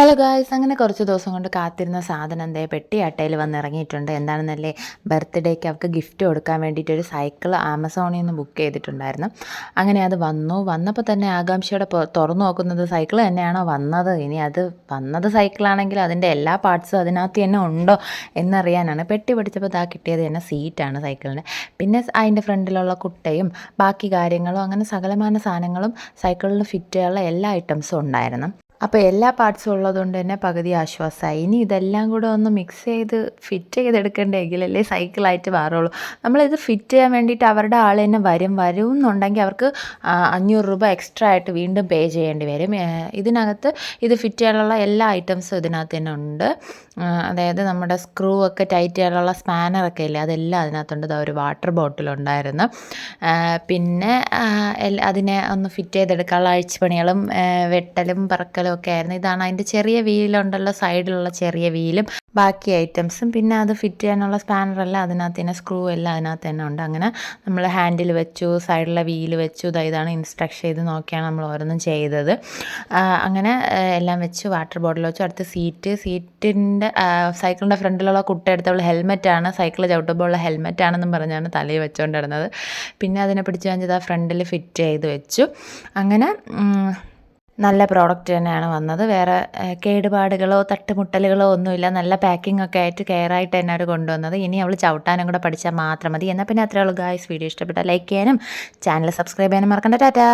Hello guys അങ്ങനെ കുറച്ച് ദിവസം കൊണ്ട് കാത്തിരുന്ന സാധനം എന്തേ പെട്ടി അട്ടയിൽ വന്ന് ഇറങ്ങിയിട്ടുണ്ട് എന്താണെന്നല്ലേ? ബർത്ത്ഡേക്ക് അവർക്ക് ഗിഫ്റ്റ് കൊടുക്കാൻ വേണ്ടിയിട്ട് ഒരു സൈക്കിൾ ആമസോണിൽ നിന്ന് ബുക്ക് ചെയ്തിട്ടുണ്ടായിരുന്നു. അങ്ങനെ അത് വന്നു. വന്നപ്പോൾ തന്നെ ആകാംക്ഷയോടെ തുറന്നു നോക്കുന്നത് സൈക്കിൾ തന്നെയാണോ വന്നത്? ഇനി അത് വന്നത് സൈക്കിളാണെങ്കിൽ അതിന്റെ എല്ലാ പാർട്സും അതിനകത്ത് തന്നെ ഉണ്ടോ എന്നറിയാനാണ്. പെട്ടി പിടിച്ചപ്പോൾ ഇതാ കിട്ടിയത് തന്നെ സീറ്റാണ് സൈക്കിളിന്റെ പിന്നെ അതിന്റെ ഫ്രണ്ടിലുള്ള കുട്ടയും ബാക്കി കാര്യങ്ങളും അങ്ങനെ സകലമാന സാധനങ്ങളും സൈക്കിളിൽ ഫിറ്റ് ചെയ്യാനുള്ള എല്ലാ ഐറ്റംസും ഉണ്ടായിരുന്നു. അപ്പോൾ എല്ലാ പാർട്സും ഉള്ളതുകൊണ്ട് തന്നെ പകുതി ആശ്വാസമായി ഇനി ഇതെല്ലാം കൂടെ ഒന്ന് മിക്സ് ചെയ്ത് ഫിറ്റ് ചെയ്തെടുക്കണ്ടെങ്കിലല്ലേ സൈക്കിളായിട്ട് മാറുള്ളൂ. നമ്മളിത് ഫിറ്റ് ചെയ്യാൻ വേണ്ടിയിട്ട് അവരുടെ ആൾ തന്നെ വരും. വരും എന്നുണ്ടെങ്കിൽ അവർക്ക് അഞ്ഞൂറ് രൂപ എക്സ്ട്രാ ആയിട്ട് വീണ്ടും പേ ചെയ്യേണ്ടി വരും. ഇതിനകത്ത് ഇത് ഫിറ്റ് ചെയ്യാനുള്ള എല്ലാ ഐറ്റംസും ഇതിനകത്ത് തന്നെ ഉണ്ട്. അതായത് നമ്മുടെ സ്ക്രൂ ഒക്കെ ടൈറ്റ് ചെയ്യാനുള്ള സ്പാനറൊക്കെ ഇല്ലേ അതെല്ലാം അതിനകത്തുണ്ട്. ഒരു വാട്ടർ ബോട്ടിലുണ്ടായിരുന്നു പിന്നെ അതിനെ ഒന്ന് ഫിറ്റ് ചെയ്തെടുക്കാനുള്ള അഴിച്ചുപണികളും വെട്ടലും പറക്കലും ഒക്കെ ആയിരുന്നു. ഇതാണ് അതിന്റെ ചെറിയ വീലുണ്ടല്ലോ സൈഡിലുള്ള ചെറിയ വീലും. ബാക്കി ഐറ്റംസും. പിന്നെ അത് ഫിറ്റ് ചെയ്യാനുള്ള സ്പാനറെല്ലാം അതിനകത്ത് തന്നെ സ്ക്രൂ എല്ലാം അതിനകത്ത് തന്നെ ഉണ്ട്. അങ്ങനെ നമ്മൾ ഹാൻഡിൽ വെച്ചു സൈഡിലെ വീൽ വെച്ചു. ഇതാണ് ഇൻസ്ട്രക്ഷൻ ചെയ്ത് നോക്കിയാണ് നമ്മൾ ഓരോന്നും ചെയ്തത്. അങ്ങനെ എല്ലാം വെച്ച് വാട്ടർ ബോട്ടിൽ വെച്ചു. അടുത്ത് സീറ്റ്. സീറ്റിന്റെ സൈക്കിളിന്റെ ഫ്രണ്ടിലുള്ള കുട്ട എടുത്തവൾ ഹെൽമെറ്റാണ്. സൈക്കിൾ ചവിട്ടുമ്പോൾ ഉള്ള ഹെൽമെറ്റാണെന്നും പറഞ്ഞാണ് തലയിൽ വെച്ചുകൊണ്ടിരുന്നത് പിന്നെ അതിനെ പിടിച്ച് കഴിഞ്ഞത് ആ ഫ്രണ്ടിൽ ഫിറ്റ് ചെയ്ത് വെച്ചു. അങ്ങനെ നല്ല പ്രോഡക്റ്റ് തന്നെയാണ് വന്നത്. വേറെ കേടുപാടുകളോ തട്ടുമുട്ടലുകളോ ഒന്നുമില്ല. നല്ല പാക്കിംഗ് ഒക്കെ ആയിട്ട് കെയർ ആയിട്ട് തന്നെ അവർ കൊണ്ടുവന്നത്. ഇനി അവൾ ചവിട്ടാനും കൂടെ പഠിച്ചാൽ മാത്രം മതി. എന്നാൽ പിന്നെ അത്രേ ഉള്ളൂ ഗായ്സ് വീഡിയോ ഇഷ്ടപ്പെട്ടാൽ ലൈക്ക് ചെയ്യാനും ചാനൽ സബ്സ്ക്രൈബ് ചെയ്യാനും മറക്കണ്ട. ടാറ്റാ!